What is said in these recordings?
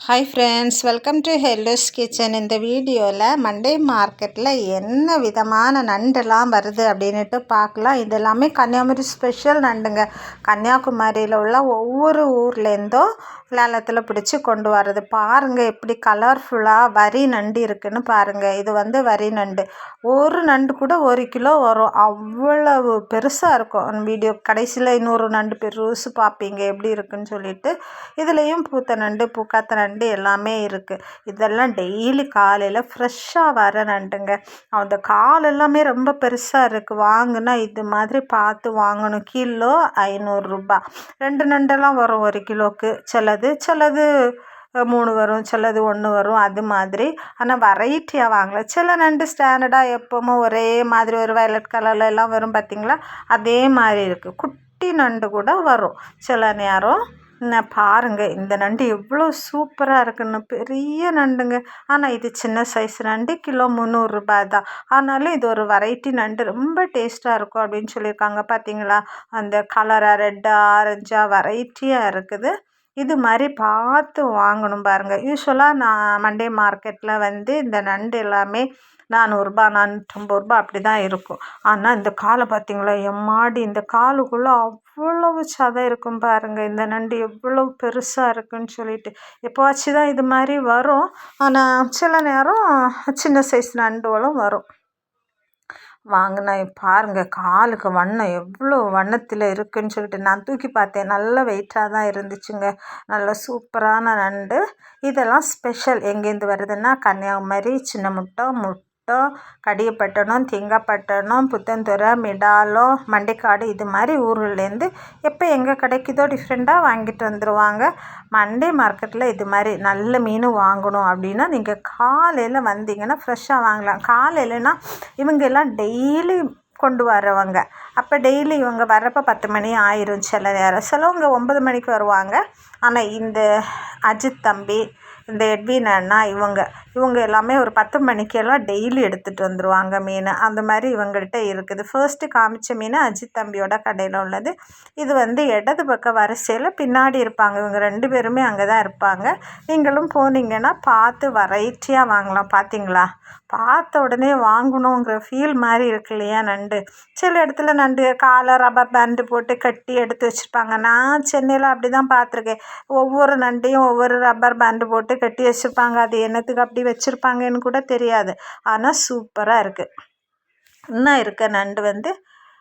Hi friends welcome to hello's kitchen இந்த வீடியோவில் Monday மார்க்கெட்டில் என்ன விதமான நண்டெல்லாம் வருது அப்படின்ட்டு பார்க்கலாம். இது எல்லாமே கன்னியாகுமரி ஸ்பெஷல் நண்டுங்க. கன்னியாகுமரியில் உள்ள ஒவ்வொரு ஊர்லேருந்தும் லேலத்தில் பிடிச்சி கொண்டு வர்றது. பாருங்கள் எப்படி கலர்ஃபுல்லாக வரி நண்டு இருக்குதுன்னு பாருங்கள் இது வந்து வரி நண்டு. ஒரு நண்டு கூட ஒரு கிலோ வரும். அவ்வளவு பெருசாக இருக்கும். வீடியோ கடைசியில் இன்னொரு நண்டு பெருசு பார்ப்பீங்க எப்படி இருக்குன்னு சொல்லிட்டு. இதுலேயும் பூத்த நண்டு பூக்காத்த நண்டு நண்டு எல்லாமே இருக்குது இதெல்லாம் டெய்லி காலையில் ஃப்ரெஷ்ஷாக வர நண்டுங்க. அந்த கால் எல்லாமே ரொம்ப பெருசாக இருக்குது வாங்கினா இது மாதிரி பார்த்து வாங்கணும். கிலோ ஐநூறுரூபா ரெண்டு நண்டெல்லாம் வரும் ஒரு கிலோவுக்கு சிலது சிலது மூணு வரும் சிலது ஒன்று வரும். அது மாதிரி. ஆனால் வெரைட்டியாக வாங்கல சில நண்டு ஸ்டாண்டர்டாக எப்போவுமே ஒரே மாதிரி ஒரு வயலட் கலரில் எல்லாம் வரும் பார்த்திங்களா அதே மாதிரி இருக்குது குட்டி நண்டு கூட வரும். சில நேரம் நான் பாருங்கள் இந்த நண்டு எவ்வளோ சூப்பராக இருக்குன்னு. பெரிய நண்டுங்க. ஆனால் இது சின்ன சைஸ் நண்டு கிலோ முந்நூறுரூபா தான். ஆனாலும் இது ஒரு வெரைட்டி நண்டு. ரொம்ப டேஸ்ட்டாக இருக்கும் அப்படின்னு சொல்லியிருக்காங்க. பார்த்தீங்களா அந்த கலராக ரெட்டாக ஆரஞ்சாக வெரைட்டியாக இருக்குது. இது மாதிரி பார்த்து வாங்கணும் பாருங்கள் யூஸ்வலாக நான் மண்டே மார்க்கெட்டில் வந்து இந்த நண்டு எல்லாமே நானூறுரூபா நானூற்றம்பது ரூபா அப்படி தான் இருக்கும். ஆனால் இந்த காலை பார்த்திங்களா? எம்மாடி இந்த காலுக்குள்ளே அவ்வளவு சதை இருக்கும் பாருங்கள் இந்த நண்டு எவ்வளோ பெருசாக இருக்குன்னு சொல்லிட்டு. எப்போவாச்சும் தான் இது மாதிரி வரும். ஆனால் சில நேரம் சின்ன சைஸ் நண்டுகளும் வரும். வாங்கினா பாருங்கள் காலுக்கு வண்ணம் எவ்வளோ வண்ணத்தில் இருக்குதுன்னு சொல்லிட்டு நான் தூக்கி பார்த்தேன். நல்ல வெயிட்டாக தான் இருந்துச்சுங்க. நல்ல சூப்பரான நண்டு. இதெல்லாம் ஸ்பெஷல் எங்கேருந்து வருதுன்னா கன்னியாகுமரி சின்ன முட்டை முட்டை பட்டம் கடியப்பட்டணம் திங்கப்பட்டணம் புத்தன்துறை மிடாலம் மண்டைக்காடு இது மாதிரி ஊர்கள்லேருந்து எப்போ எங்கே கிடைக்குதோ டிஃப்ரெண்ட்டாக வாங்கிட்டு வந்துடுவாங்க மண்டே மார்க்கெட்டில் இது மாதிரி நல்ல மீன் வாங்கணும் அப்படின்னா நீங்கள் காலையில் வந்தீங்கன்னா ஃப்ரெஷ்ஷாக வாங்கலாம். காலையிலனா இவங்க எல்லாம் டெய்லி கொண்டு வரவங்க அப்போ டெய்லி இவங்க வர்றப்போ பத்து மணி ஆயிரும் சில நேரம். சிலவங்க ஒன்பது மணிக்கு வருவாங்க. ஆனால் இந்த அஜித் தம்பி இந்த எட்வின் அண்ணா இவங்க இவங்க எல்லாமே ஒரு பத்து மணிக்கெல்லாம் டெய்லி எடுத்துகிட்டு வந்துடுவாங்க மீன். அந்த மாதிரி இவங்கள்ட்ட இருக்குது. ஃபர்ஸ்ட்டு காமிச்ச மீன் அஜித் தம்பியோட கடையில் உள்ளது. இது வந்து இடது பக்கம் வரிசையில் பின்னாடி இருப்பாங்க. இவங்க ரெண்டு பேருமே அங்கே தான் இருப்பாங்க. நீங்களும் போனீங்கன்னா பார்த்து வெரைட்டியாக வாங்கலாம். பார்த்தீங்களா பார்த்த உடனே வாங்கணுங்கிற ஃபீல் மாதிரி இருக்கு இல்லையா நண்டு? சில இடத்துல நண்டு காலை ரப்பர் பேண்டு போட்டு கட்டி எடுத்து வச்சுருப்பாங்க. நான் சென்னையில் அப்படி தான் பார்த்துருக்கேன். ஒவ்வொரு நண்டையும் ஒவ்வொரு ரப்பர் பேண்டு போட்டு கட்டி வச்சுருப்பாங்க. அது என்னத்துக்கு அப்படி வச்சுருப்பாங்கன்னு கூட தெரியாது. ஆனால் சூப்பராக இருக்குது இன்னும் இருக்க நண்டு வந்து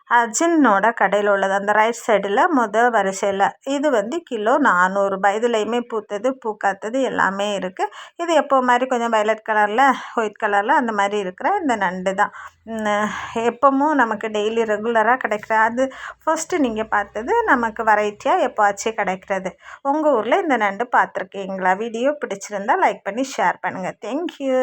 அர்ஜின்னோட கடையில் உள்ளது. அந்த ரைட் சைடில் முதல் வரிசையில் இது வந்து கிலோ நானூறுரூபா இதுலேயுமே பூத்தது பூக்காத்தது எல்லாமே இருக்குது இது எப்போ மாதிரி கொஞ்சம் வயலட் கலரில் ஒயிட் கலரில் அந்த மாதிரி இருக்கிற இந்த நண்டு தான். எப்பவும் நமக்கு டெய்லி ரெகுலராக கிடைக்கிற அது ஃபஸ்ட்டு நீங்கள் பார்த்தது நமக்கு வெரைட்டியாக எப்போவாச்சும் கிடைக்கிறது. உங்கள் ஊரில் இந்த நண்டு பார்த்துருக்கீங்களா? வீடியோ பிடிச்சிருந்தா லைக் பண்ணி ஷேர் பண்ணுங்கள் தேங்க்யூ